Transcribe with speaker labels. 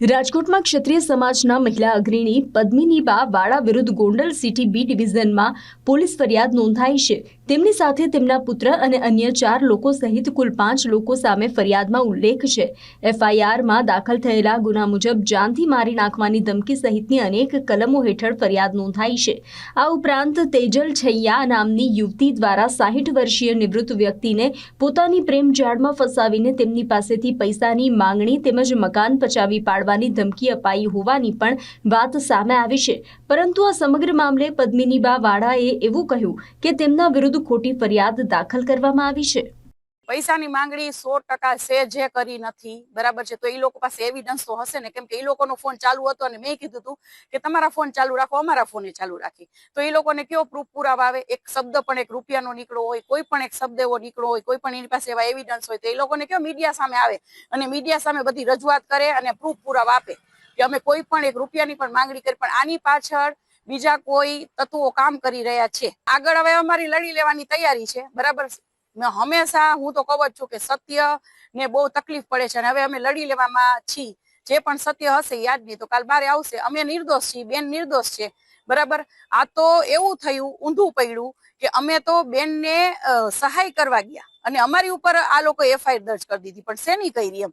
Speaker 1: રાજકોટમાં ક્ષત્રિય સમાજના મહિલા અગ્રણી પદ્મિનીબા વાળા વિરુદ્ધ ગોંડલ સિટી બી ડિવિઝનમાં પોલીસ ફરિયાદ નોંધાઈ છે. તેમની સાથે તેમના પુત્ર અને અન્ય ચાર લોકો સહિત કુલ પાંચ લોકો સામે ફરિયાદમાં ઉલ્લેખ છે. એફઆઈઆરમાં દાખલ થયેલા ગુના મુજબ જાનથી મારી નાખવાની ધમકી સહિતની અનેક કલમો હેઠળ ફરિયાદ નોંધાઈ છે. આ ઉપરાંત તેજલ છૈયા નામની યુવતી દ્વારા સાહીઠ વર્ષીય નિવૃત્ત વ્યક્તિને પોતાની પ્રેમ જાળમાં ફસાવીને તેમની પાસેથી પૈસાની માંગણી તેમજ મકાન પચાવી પાડવાની ધમકી અપાઈ હોવાની પણ વાત સામે આવી છે. પરંતુ આ સમગ્ર મામલે પદ્મિનીબા વાળાએ એવું કહ્યું કે તેમના વિરુદ્ધ ખોટી ફરિયાદ દાખલ કરવામાં આવી છે.
Speaker 2: પૈસાની માંગણી સો ટકા છે જે કરી નથી. બરાબર છે? તો એ લોકો પાસે એવિડન્સ તો હશે ને? કેમ કે એ લોકોનો ફોન ચાલુ હતો અને મેં કીધું હતું કે તમારા ફોન ચાલુ રાખો, અમારા ફોને ચાલુ રાખી. તો એ લોકોને કયો પ્રૂફ પુરાવા આવે? એક શબ્દ પણ એક રૂપિયાનો નીકળો હોય, કોઈ પણ એક શબ્દ એવો નીકળો હોય, કોઈ પણ એની પાસે એવા એવિડન્સ હોય તો એ લોકોને કયો મીડિયા સામે આવે? અને મીડિયા સામે બધી રજૂઆત કરે અને પ્રૂફ પુરાવા આપે. કે અમે કોઈ પણ એક રૂપિયાની પણ માંગણી કરી, પણ આની પાછળ બીજા કોઈ તત્વો કામ કરી રહ્યા છે. આગળ હવે અમારી લડી લેવાની તૈયારી છે, બરાબર હંમેશા હું તો કહું જ છું કે સત્ય ને બહુ તકલીફ પડે છે, અને હવે અમે લડી લેવામાં છીએ. જે પણ સત્ય હશે યાદ નહીં, તો કાલ બારે આવશે. અમે નિર્દોષ છીએ, બેન નિર્દોષ છે, બરાબર? આ તો એવું થયું, ઊંધું પડ્યું કે અમે તો બેનને સહાય કરવા ગયા, અને અમારી ઉપર આ લોકો એફઆઈઆર દર્જ કરી દીધી, પણ શેની કરી એમ?